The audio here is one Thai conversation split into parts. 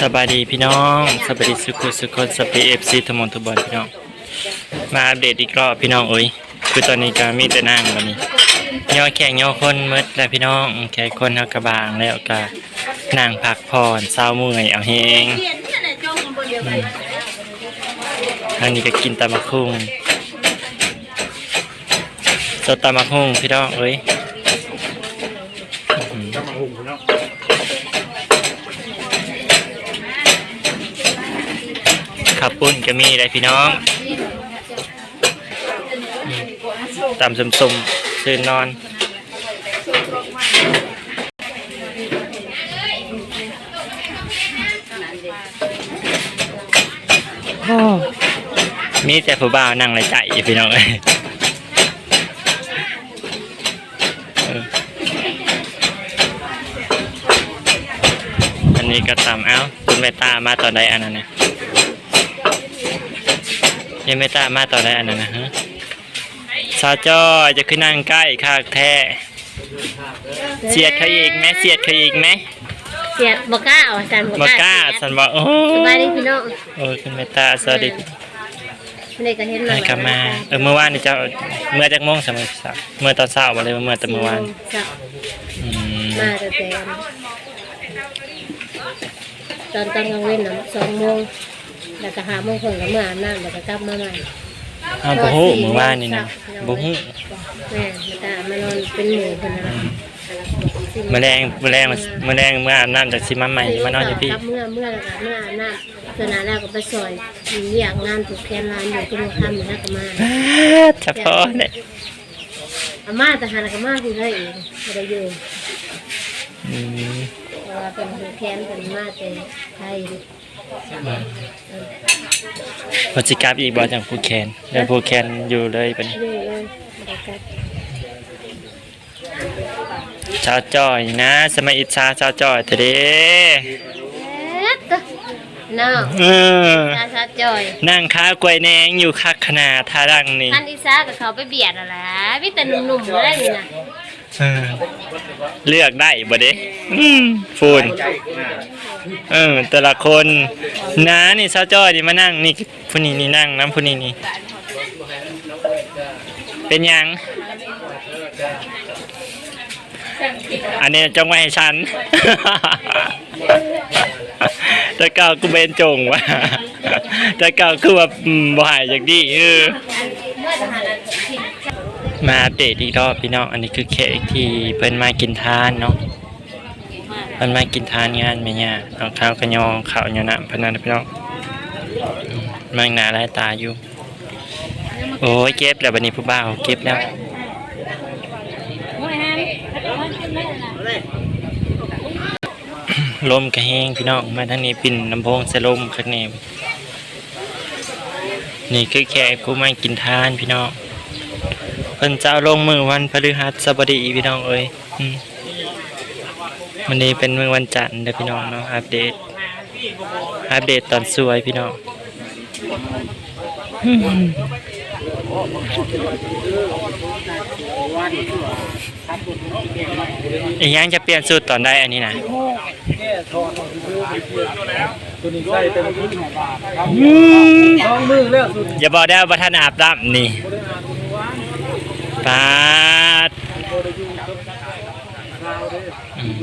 สบายดีพี่น้องสบายดีสุขุสุขนสปีเอฟซีทมอนทบอลพี่น้อง มาอัปเดตอีกรอบพี่น้องเอ้ยคือตอนนี้ก็มีแต่นั่งวันนี้ย่อแข่งย่อคนมืดแล้วพี่น้องแข่งคนเฮากระบางแล้วก็นั่งพักผ่อนเศร้าเมื่อยเอาเฮงอืมทางนี้ก็กินตำมะคุงสดตำมะคุงพี่น้องเอ้ยอืม ขับปุ้นก็มีได้พี่น้องอืมตามสมสมๆตื่นนอนมีแต่ผู้บ่าวนั่งไรใจอยู่พี่น้องเอ้ยเอออันนี้ก็ตามเอ้าคุณเมตตามาตอนใดอันนั้นนะ ยังไม่ตามมาต่อได้อันนั้นนะฮะสาวจอยจะขึ้นนั่งใกล้คากแท้เสียดเขาอีกไหมเสียดเขาอีกไหมเสียบกล้าเอาอาจารย์บบอกกกล้าล้าสันบอกโอ้สบายดีพี่น้องโอ้คุณเมตตาสวัสดีไม่ได้ก็เห็นให้กลับมาเออเมื่อวานนี่เจ้าเมื่อจากโมงสมัยสักเมื่อตอนเช้าบ่เลยเมื่อแต่เมื่อวานจ้ะอืมมาแต่แต่ตอนตอนกลางเว้นน่ะสองโมง แล้วก็หาโมงครึ่งก็มาอาบน้ำแล้วก็กลับมาใหม่อ้าวบ่ฮู้เมื่อวานนี่นะบ่ฮู้แม่แล้วก็มานอนเป็นหมู่คนนะแมลงแมลงแมลงเมื่ออาบน้ำจากสิมาใหม่มานอนอยู่พี่กลับเมื่อเมื่อแล้วก็เมื่ออาบน้ำเสนาแล้วก็ไปซอยมีอยากงานถูกแคนร้านอยู่ที่โรงทำอยู่แล้วก็มาเฉพาะเนี่ยอาม่าแต่หาแล้วก็มาคือได้เองไม่ได้อยู่อืมเพราะว่าเป็นผู้แค้นเป็นมาแต่ไทย พอสิกลับอีกบ่จังผู้แคนแล้วผู้แคนอยู่เลยเป็นอยู่เลยบรรยากาศชาวจอยนะ สมัยอิจฉาชาวจอยเถอะเด้เอ๊ะตึ๊ะน้องเออตาชาจอย นั่งค้ากล้วยแนงอยู่คักขนาดท่าดังนี่ท่านอีซากับเขาไปเบียดอะไรพี่แต่หนุ่มๆได้นี่นะ เออเลือกได้บ่เด้อืมฟูนเออแต่ละคนนะนี่ชาวจอยนี่มานั่งนี่ผู้นี้นี่นั่งน้ำผู้นี้นี่ เป็นหยัง อันนี้จงไว้ให้ฉัน แต่เก่ากูเป็นจงว่ะแต่เก่าคือว่าอืมบ่หายจากดีเออ มาอัปเดตอีกรอบพี่น้องอันนี้คือเค้กที่เพิ่นมากินทานเนาะเพิ่นมากินทานงานแม่ย่าเอาข้าวกระยองข้าวเหนียวน้ำพนันพี่น้องมมางหนาหลายตาอยู่ โอ้ยเก็บแล้วบัดนี้ผู้บ่าวเก็บแล้วลมกระแหงพี่น้องมาทางนี้ปิ่นลำโพงใส่ลมข้างในนี่คือแขกผู้มากินทานพี่น้อง เพิ่นจะเอาลงมือวันพฤหัสบดีพี่น้องเอ้ยวันนี้เป็นมือวันจันทร์เด้อพี่น้องเนาะอัปเดต อัปเดตตอนสวยพี่น้องอีกอยังจะเปลี่ยนสูตรตอนได้อันนี้นะตัวนี้ใส่เป็นชุดครับอืมสองมือแล้วสุดอย่าบอกได้ว่าท่านอาบน้ำนี่ ปาดอืม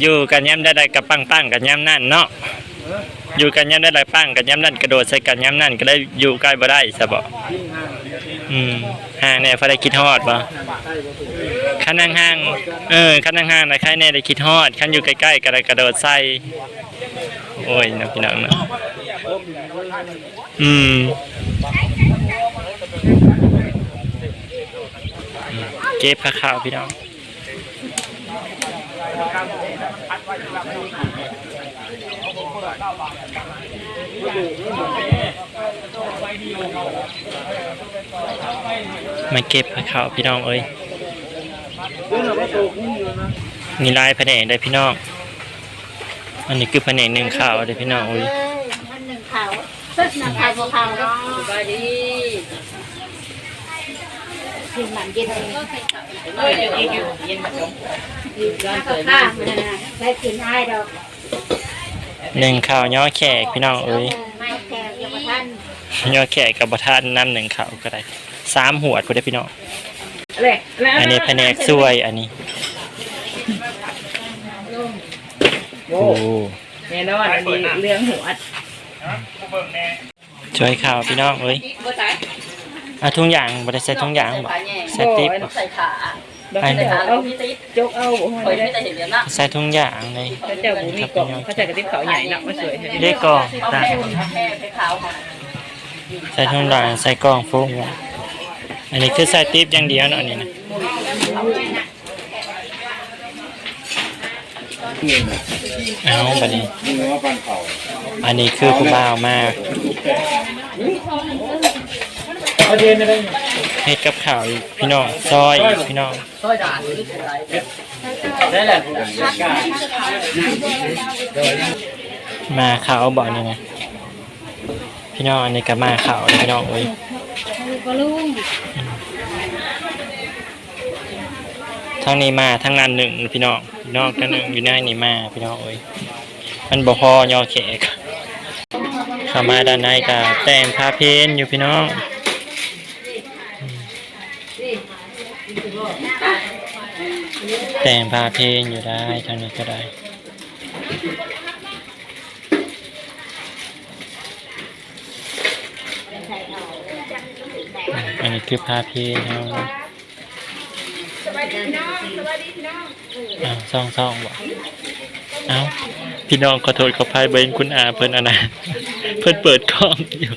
อยู่กันย้ำได้ใดกับปังปังกันย้ำนั่นเนาะอยู่กันย้ำได้ใดปังกันย้ำนั่นกระโดดใส่กันย้ำนั่นก็ได้อยู่ใกล้บ่ได้สะบอกอืมห่างเนี่ยพอได้คิดฮอดบ่ขันห่างเออขันห่างนะใครเนี่ยได้คิดฮอดขันอยู่ใกล้ๆก็ได้กระโดดใส่โอ้ยนะพี่น้องเนาะอืม เก็บผ้าขาวพี่น้องมาเก็บผ้าขาวพี่น้องเอ้ยมีลายแผนกได้พี่น้อง อันนี้คือแผนกหนึ่งข่าวได้พี่น้องเอ้ยท่านหนึ่งขาวสุดหนึ่งขาวบัวขาวก็สบายดี กินหมันเย็นเลยเออเดี๋ยวกินอยู่เย็นมาชมกินข้าวข้าวได้กินอ้ายดอกหนึ่งข้าวย่อแขกพี่น้องเอ้ยไม่แขกอย่ามาท่านย่อแขกกับบทานน้ำหนึ่งข้าวก็ได้สามหัวดก็ได้พี่น้องแหละแล้วอันนี้แผนกช่วยอันนี้โอ้แน่นอนอันนี้เรื่องหัวช่วยข้าวพี่น้องเอ้ยเอาทุงอย่างบริใส่ทุงอย่างบ่ใส่ติ๊บบ่ใส่ขาใส่ขาเอาจกเอาบ่ให้ได้ใส่ทุงอย่างเลยเขาเจ้าบุมีกล่องเขาจะกระติบเขาใหญ่หนักมาสวยเรียกกล่องได้ใส่ทุงอย่างใส่กล่องโฟมอันนี้คือใส่ติ๊บอย่างเดียวเนาะอันนี้นะเอาบัดนี้นี่ว่าปันเขาอันนี้คือผู้บ่าวมา กเอาเย็นได้ไหมเฮ็ดกับข้าวอีกพี่น้องซอยอีกพี่น้องซอยดาได้แหละมาข้าวบ่นี่นะพี่น้องอันนี้ก็มาข้าวพี่น้องเอ้ยบอลลูนทางนี้มาทางนั้นหนึ่งพี่น้องพี่น้องกันหนึ่งอยู่ในนี่มาพี่น้องเอ้ยมันบ่พอย่อแขกเข้ามาด้านในก็แต่งผ้าเพนอยู่พี่น้อง แต่งผ้าเพนอยู่ได้ทางนี้ก็ได้อันนี้คือผ้าเพนเอาอ้าวซ่องซ่องบอกเอ้าพี่น้องขอโทษขออภัยเบนคุณอาเพิ่นอันนะเพิ่นเปิดกล้องอยู่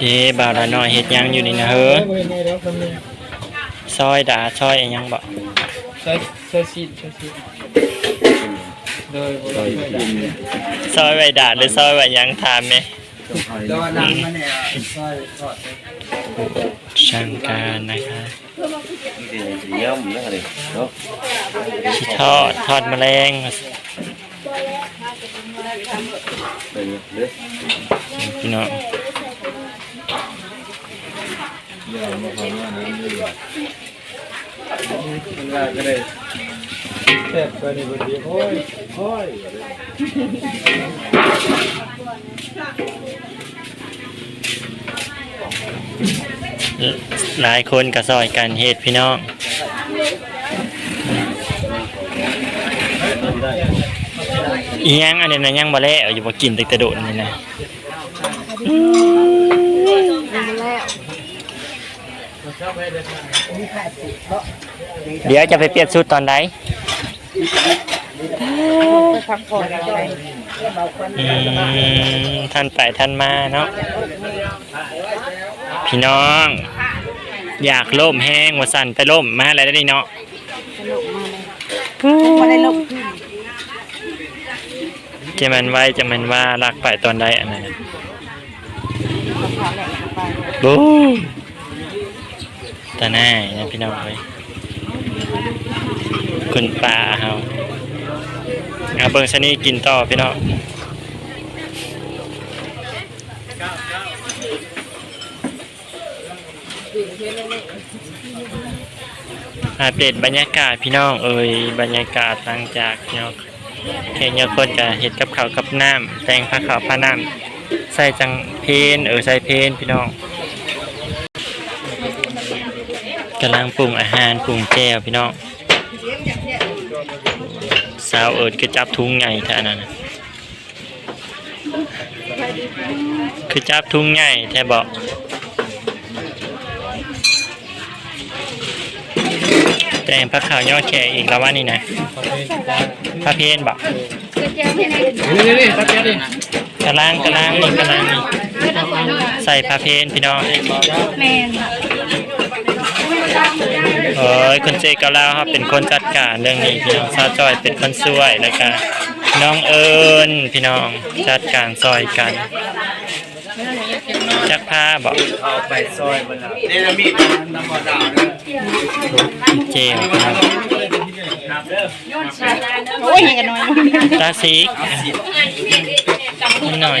เอ๊ะบ่าวละน้อยเฮ็ดหยังอยู่นี่นะเฮ้อ ซอยดาซอยอิหยังบ่ใช้ใช้ซีดใช้ซีดโดยโดยซอยไว้ดาหรือซอยไว้หยังถามแม่โดยน้ำมันเนี่ยใช่ทอดช่างการนะคะ nhớ mình nó là đó สิทอดทอดแมลง đây đấy พี่น้อง มันว่าก็ได้แซ่บไปในบนเดียวโอ้ยโอ้ยหลายคนก็ซอยกันเฮ็ดพี่น้องอียังอันนี้นะยังบ่แล้วอยู่บ่กินตั้งแต่โดดนี่นะ เดี๋ยวจะไปเปลี่ยนชุดตอนใดพักผ่อนอะไรท่านไปท่านมาเนาะพี่น้อง อยากล่มแห้งว่าสั่นไปล่มมาแล้วได้เนาะมาได้ลบจะมันไว้จะมันว่ารักไปตอนใดอันนั้นน่ะบู ตาหน้านะพี่น้องเอ้ยคุณป่าเฮาเอาเบิ่งชนีกินต่อพี่น้องอัปเดบรรยากาศพี่น้องเอ้ยบรรยากาศหลังจากเนาะแขกเยอะคนก็เห็ดกับข้าวกับน้ำแตงผ้าขาวผ้าน้ำใส่จังเพนเออใส่เพนพี่น้องกำลังปรุงอาหารปรุงแก้วพี่น้องสาวเอิดก็จับทุงใหญ่แท่นั้นคือจับทุงใหญ่แท่บอกแตงผ้าขาวยอดแขกอีกแล้วว่านี่นะผ้าเพนบอกนี่นี่นี่ครับนี่กระล่างกระล่างนี่กระล่างนี่ใส่ผ้าเพนพี่น้องแมน เอ้ยคุณเจก็เล่าครับเป็นคนจัดการเรื่องนี้พี่น้องซาวจอยเป็นคนช่วยแล้วก็น้องเอิญพี่น้องจัดการซอยกัน จักผ้าบอกเอาไปซอยบนหลังนี่ละมีดน้ำมันดาวเด้อเจลพี่น้องโอ้ยกันน้อยตาสีกนิดหน่อย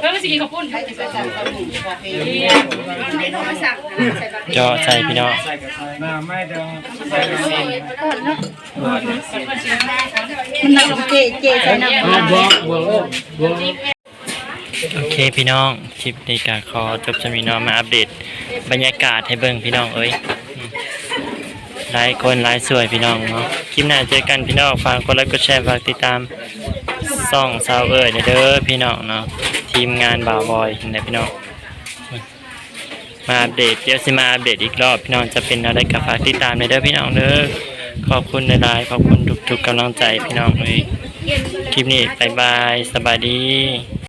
เก้าชามแต่ห้าเก้าแล้วเก้าถ้วยเก้าจานเยอะใส่เจาะใส่พี่น้องน้ำไม่ต้องมันนักเจเจใส่น้ำบอกบอกบอกโอเคพี่น้องคลิปนี้ก็ขอจบสมีน้องมาอัปเดต บรรยากาศให้เบิ่งพี่น้องเอ้ยอืมหลายคนหลายสวยพี่น้องเนาะคลิปหน้าเจอกันพี่น้องฝากกดไลค์กดแชร์ฝากติดตามซ่องสาวเอ้ยเด้อพี่น้องเนาะ ทีมงานบ่าวบอยนะพี่น้องมาอัปเดตเดี๋ยวสิมาอัปเดตอีกรอบพี่น้องจะเป็นอะไรก็ฝากติดตามในเด้อพี่น้องเด้อขอบคุณหลายขอบคุณทุกๆกำลังใจพี่น้องเลยคลิปนี้บายบายสบายดี